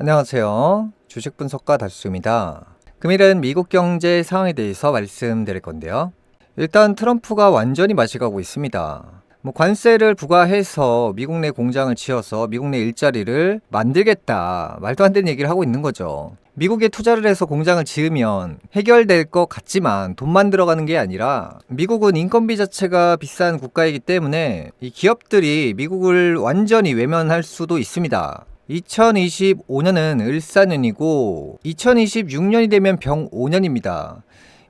안녕하세요. 주식 분석가 달수입니다. 금일은 미국 경제 상황에 대해서 말씀드릴 건데요. 일단 트럼프가 완전히 마시가고 있습니다. 뭐 관세를 부과해서 미국 내 공장을 지어서 미국 내 일자리를 만들겠다. 말도 안 되는 얘기를 하고 있는 거죠. 미국에 투자를 해서 공장을 지으면 해결될 것 같지만 돈만 들어가는 게 아니라 미국은 인건비 자체가 비싼 국가이기 때문에 이 기업들이 미국을 완전히 외면할 수도 있습니다. 2025년은 을사년이고 2026년이 되면 병 5년입니다.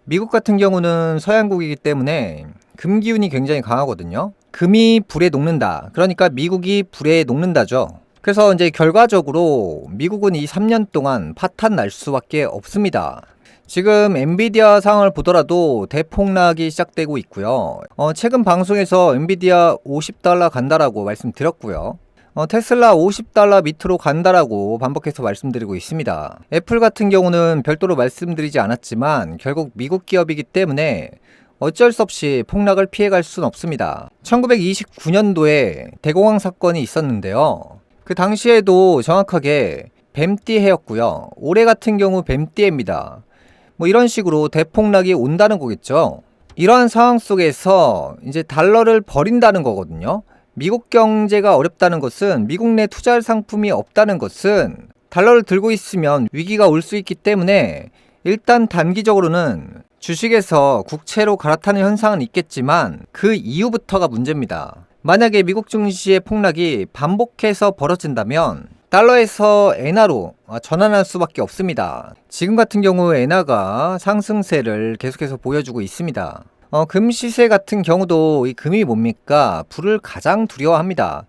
미국 같은 경우는 서양국이기 때문에 금 기운이 굉장히 강하거든요. 금이 불에 녹는다. 그러니까 미국이 불에 녹는다죠. 그래서 이제 결과적으로 미국은 이 3년 동안 파탄 날 수밖에 없습니다. 지금 엔비디아 상황을 보더라도 대폭락이 시작되고 있고요. 어, 최근 방송에서 엔비디아 50달러 간다라고 말씀드렸고요. 어, 테슬라 50달러 밑으로 간다라고 반복해서 말씀드리고 있습니다. 애플 같은 경우는 별도로 말씀드리지 않았지만 결국 미국 기업이기 때문에 어쩔 수 없이 폭락을 피해갈 수는 없습니다. 1929년도에 대공황 사건이 있었는데요. 그 당시에도 정확하게 뱀띠 해였고요. 올해 같은 경우 뱀띠해입니다. 뭐 이런 식으로 대폭락이 온다는 거겠죠. 이러한 상황 속에서 이제 달러를 버린다는 거거든요. 미국 경제가 어렵다는 것은 미국 내 투자할 상품이 없다는 것은 달러를 들고 있으면 위기가 올 수 있기 때문에 일단 단기적으로는 주식에서 국채로 갈아타는 현상은 있겠지만 그 이후부터가 문제입니다. 만약에 미국 증시의 폭락이 반복해서 벌어진다면 달러에서 엔화로 전환할 수밖에 없습니다. 지금 같은 경우 엔화가 상승세를 계속해서 보여주고 있습니다. 어, 금 시세 같은 경우도 이 금이 뭡니까? 불을 가장 두려워합니다.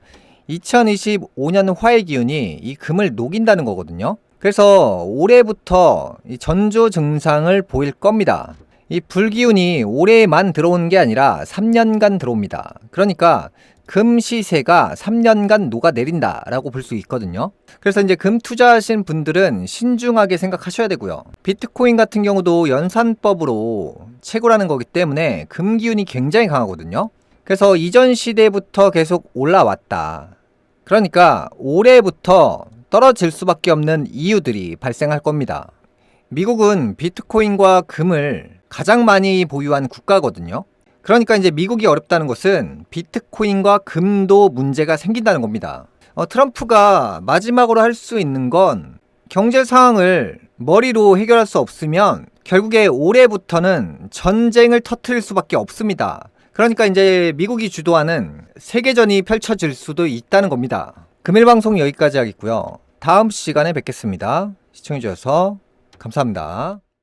2025년 화의 기운이 이 금을 녹인다는 거거든요. 그래서 올해부터 이 전조 증상을 보일 겁니다. 이 불기운이 올해만 들어오는 게 아니라 3년간 들어옵니다. 그러니까 금 시세가 3년간 녹아내린다라고 볼 수 있거든요. 그래서 이제 금 투자하신 분들은 신중하게 생각하셔야 되고요. 비트코인 같은 경우도 연산법으로 채굴하는 거기 때문에 금 기운이 굉장히 강하거든요. 그래서 이전 시대부터 계속 올라왔다. 그러니까 올해부터 떨어질 수밖에 없는 이유들이 발생할 겁니다. 미국은 비트코인과 금을 가장 많이 보유한 국가거든요. 그러니까 이제 미국이 어렵다는 것은 비트코인과 금도 문제가 생긴다는 겁니다. 어, 트럼프가 마지막으로 할 수 있는 건 경제 상황을 머리로 해결할 수 없으면 결국에 올해부터는 전쟁을 터트릴 수밖에 없습니다. 그러니까 이제 미국이 주도하는 세계전이 펼쳐질 수도 있다는 겁니다. 금일 방송 여기까지 하겠고요. 다음 시간에 뵙겠습니다. 시청해주셔서 감사합니다.